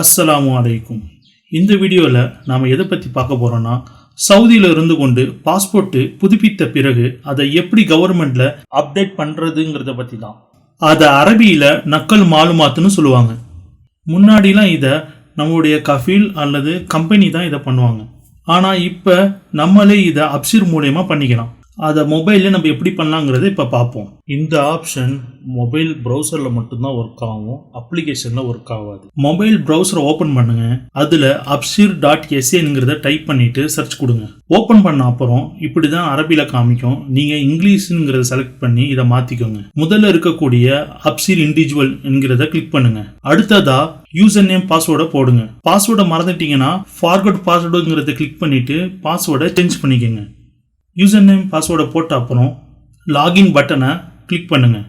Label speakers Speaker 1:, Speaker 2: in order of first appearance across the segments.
Speaker 1: அஸ்ஸலாமு அலைக்கும். இந்த வீடியோவில் நாம் எதை பற்றி பார்க்க போகிறோன்னா சவுதியில் இருந்து கொண்டு பாஸ்போர்ட்டு புதுப்பித்த பிறகு அதை எப்படி கவர்மெண்ட்டில் அப்டேட் பண்ணுறதுங்கிறத பற்றி தான் அதை அரபியில் நக்கல் மாலுமாத்துன்னு சொல்லுவாங்க. முன்னாடிலாம் இதை நம்மளுடைய கஃபீல் அல்லது கம்பெனி தான் இதை பண்ணுவாங்க. ஆனால் இப்போ நம்மளே இதை அப்சிர் மூலயமா பண்ணிக்கலாம். அதை மொபைலில் நம்ம எப்படி பண்ணலாங்கிறத இப்போ பார்ப்போம். இந்த ஆப்ஷன் மொபைல் ப்ரௌசரில் மட்டும்தான் ஒர்க் ஆகும். அப்ளிகேஷனில் ஒர்க் ஆகாது. மொபைல் ப்ரௌசரை ஓப்பன் பண்ணுங்க. அதில் அப்சிர் டாட் எஸ்ஏனுங்கிறத டைப் பண்ணிட்டு சர்ச் கொடுங்க. ஓப்பன் பண்ண அப்புறம் இப்படி தான் அரபியில் காமிக்கும். நீங்கள் இங்கிலீஷுங்கிறத செலக்ட் பண்ணி இதை மாற்றிக்கோங்க முதல்ல இருக்கக்கூடிய அப்சிர் இண்டிவிஜுவல் என்கிறத கிளிக் பண்ணுங்க. அடுத்ததா யூசர் நேம் பாஸ்வேர்டை போடுங்க. பாஸ்வேர்டை மறந்துட்டீங்கன்னா ஃபார்வர்ட் பாஸ்வேர்டுங்கிறத கிளிக் பண்ணிட்டு பாஸ்வேர்டை சேஞ்ச் பண்ணிக்கோங்க. யூசர் நேம் பாஸ்வேர்டை போட்ட அப்புறம் லாகின் பட்டனை கிளிக் பண்ணுங்கள்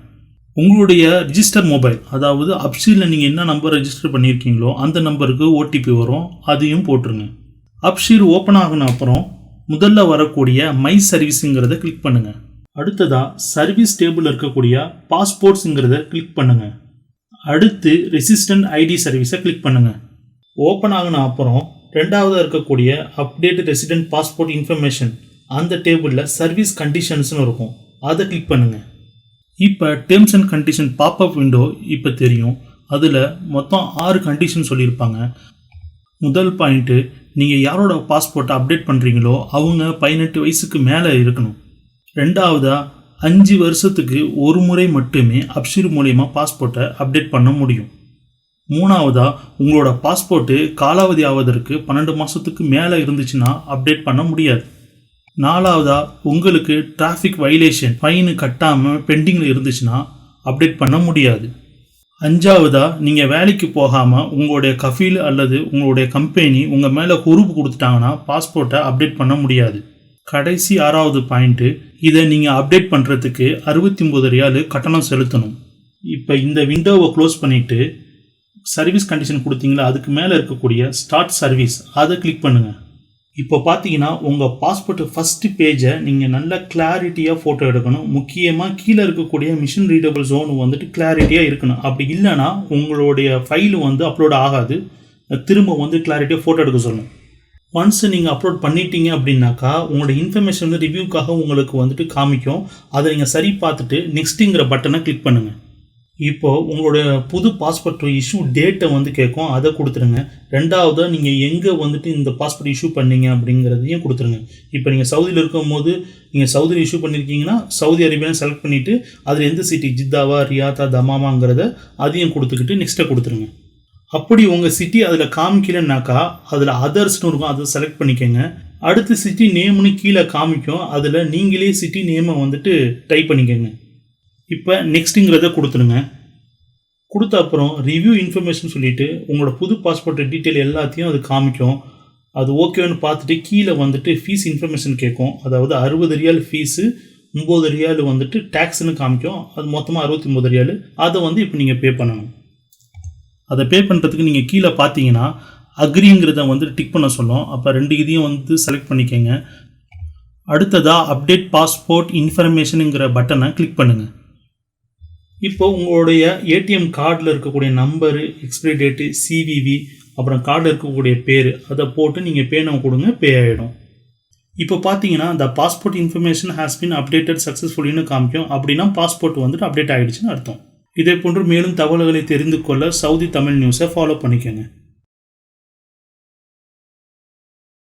Speaker 1: உங்களுடைய ரிஜிஸ்டர் மொபைல் அதாவது அப்ஷீரில் நீங்கள் என்ன நம்பர் ரெஜிஸ்டர் பண்ணியிருக்கீங்களோ அந்த நம்பருக்கு ஓடிபி வரும் அதையும் போட்டுருங்க. அப்ஷீர் ஓப்பன் ஆகின அப்புறம் முதல்ல வரக்கூடிய மை சர்வீஸுங்கிறத கிளிக் பண்ணுங்கள் அடுத்ததாக சர்வீஸ் டேபிள் இருக்கக்கூடிய பாஸ்போர்ட்ஸுங்கிறத கிளிக் பண்ணுங்கள் அடுத்து ரெசிஸ்டன்ட் ஐடி சர்வீஸை கிளிக் பண்ணுங்கள் ஓப்பன் ஆகின அப்புறம் ரெண்டாவதாக இருக்கக்கூடிய அப்டேட் ரெசிடென்ட் பாஸ்போர்ட் இன்ஃபர்மேஷன் அந்த டேபிளில் சர்வீஸ் கண்டிஷன்ஸ்னு இருக்கும். அதை கிளிக் பண்ணுங்கள் இப்போ terms and condition popup window இப்போ தெரியும். அதில் மொத்தம் ஆறு கண்டிஷன் சொல்லியிருப்பாங்க. முதல் பாயிண்ட்டு நீங்கள் யாரோட பாஸ்போர்ட்டை அப்டேட் பண்ணுறீங்களோ அவங்க பதினெட்டு வயசுக்கு மேலே இருக்கணும். ரெண்டாவதாக அஞ்சு வருஷத்துக்கு ஒரு முறை மட்டுமே அப்ஷீர் மூலயமா பாஸ்போர்ட்டை அப்டேட் பண்ண முடியும். மூணாவதாக உங்களோட பாஸ்போர்ட்டு காலாவதி ஆவதற்கு பன்னெண்டு மாதத்துக்கு மேலே இருந்துச்சுன்னா அப்டேட் பண்ண முடியாது. நாலாவதா உங்களுக்கு டிராஃபிக் வைலேஷன் ஃபைனு கட்டாமல் பெண்டிங்கில் இருந்துச்சுன்னா அப்டேட் பண்ண முடியாது. அஞ்சாவதா நீங்கள் வேலைக்கு போகாமல் உங்களுடைய கஃபீல் அல்லது உங்களுடைய கம்பெனி உங்கள் மேலே பொறுப்பு கொடுத்துட்டாங்கன்னா பாஸ்போர்ட்டை அப்டேட் பண்ண முடியாது. கடைசி ஆறாவது பாயிண்ட்டு இதை நீங்கள் அப்டேட் பண்ணுறதுக்கு அறுபத்தி ஒம்பது ரியாலு கட்டணம் செலுத்தணும். இப்போ இந்த விண்டோவை க்ளோஸ் பண்ணிவிட்டு சர்வீஸ் கண்டிஷன் கொடுத்தீங்களா அதுக்கு மேலே இருக்கக்கூடிய ஸ்டார்ட் சர்வீஸ் அதை கிளிக் பண்ணுங்கள் இப்போ பார்த்தீங்கன்னா உங்கள் பாஸ்போர்ட் ஃபஸ்ட்டு பேஜை நீங்கள் நல்ல கிளாரிட்டியாக ஃபோட்டோ எடுக்கணும். முக்கியமாக கீழே இருக்கக்கூடிய மிஷின் ரீடபிள் ஜோன் வந்துட்டு கிளாரிட்டியாக இருக்கணும். அப்படி இல்லைன்னா உங்களுடைய ஃபைல் வந்து அப்லோட் ஆகாது. திரும்ப வந்து கிளாரிட்டியாக ஃபோட்டோ எடுக்க சொல்லணும் ஒன்ஸ் நீங்கள் அப்லோட் பண்ணிட்டீங்க அப்படின்னாக்கா உங்களோட இன்ஃபர்மேஷன் வந்து ரிவ்யூக்காக உங்களுக்கு வந்துட்டு காமிக்கும். அதை நீங்கள் சரி பார்த்துட்டு நெக்ஸ்ட்டுங்கிற பட்டனை கிளிக் பண்ணுங்கள் இப்போ உங்களுடைய புது பாஸ்போர்ட் இஷ்யூ டேட்டை வந்து கேட்கும். அதை கொடுத்துருங்க. ரெண்டாவது நீங்கள் எங்கே வந்துட்டு இந்த பாஸ்போர்ட் இஷ்யூ பண்ணீங்க அப்படிங்கிறதையும் கொடுத்துருங்க. இப்போ நீங்கள் சவுதியில் இருக்கும் போது நீங்கள் சவுதியில் இஷ்யூ பண்ணியிருக்கீங்கன்னா சவுதி அரேபியான்னு செலக்ட் பண்ணிவிட்டு அதில் எந்த சிட்டி ஜித்தாவா ரியாத்தா தமாமாங்கிறத அதையும் கொடுத்துக்கிட்டு நெக்ஸ்ட்டை கொடுத்துருங்க. அப்படி உங்கள் சிட்டி அதில் காமிக்கலைன்னாக்கா அதில் அதர்ஸ்னு இருக்கும் அதை செலக்ட் பண்ணிக்கோங்க. அடுத்த சிட்டி நேம்னு கீழே காமிக்கும். அதில் நீங்களே சிட்டி நேமை வந்துட்டு டைப் பண்ணிக்கோங்க. இப்போ நெக்ஸ்ட்டுங்கிறத கொடுத்துருங்க கொடுத்த அப்புறம் ரிவ்யூ இன்ஃபர்மேஷன் சொல்லிவிட்டு உங்களோட புது பாஸ்போர்ட் டீட்டெயில் எல்லாத்தையும் அது காமிக்கும். அது ஓகேன்னு பார்த்துட்டு கீழே வந்துட்டு ஃபீஸ் இன்ஃபர்மேஷன் கேட்கும். அதாவது அறுபது ரியால் ஃபீஸு ஒம்பது ரியால் வந்துட்டு டேக்ஸ்னு காமிக்கும். அது மொத்தமாக அறுபத்தி ஒம்பது ரியால். அதை வந்து இப்போ நீங்கள் பே பண்ணணும். அதை பே பண்ணுறதுக்கு நீங்கள் கீழே பார்த்தீங்கன்னா அக்ரிங்கிறத வந்து டிக் பண்ண சொல்லும். அப்போ ரெண்டு இதையும் வந்து செலக்ட் பண்ணிக்கோங்க. அடுத்ததாக அப்டேட் பாஸ்போர்ட் இன்ஃபர்மேஷனுங்கிற பட்டனை கிளிக் பண்ணுங்கள் இப்போ உங்களுடைய ஏடிஎம் கார்டில் இருக்கக்கூடிய நம்பரு எக்ஸ்பிரி டேட்டு சிவிவி அப்புறம் கார்டில் இருக்கக்கூடிய பேர் அதை போட்டு நீங்கள் பே நம்ம கொடுங்க பே ஆகிடும் இப்போ பார்த்தீங்கன்னா இந்த passport information has been updated சக்ஸஸ்ஃபுல்லின்னு காமிக்கும். அப்படின்னா பாஸ்போர்ட் வந்துட்டு அப்டேட் ஆகிடுச்சுன்னு அர்த்தம். இதே போன்று மேலும் தகவல்களை தெரிந்து கொள்ள சவுதி தமிழ் நியூஸை ஃபாலோ பண்ணிக்கோங்க.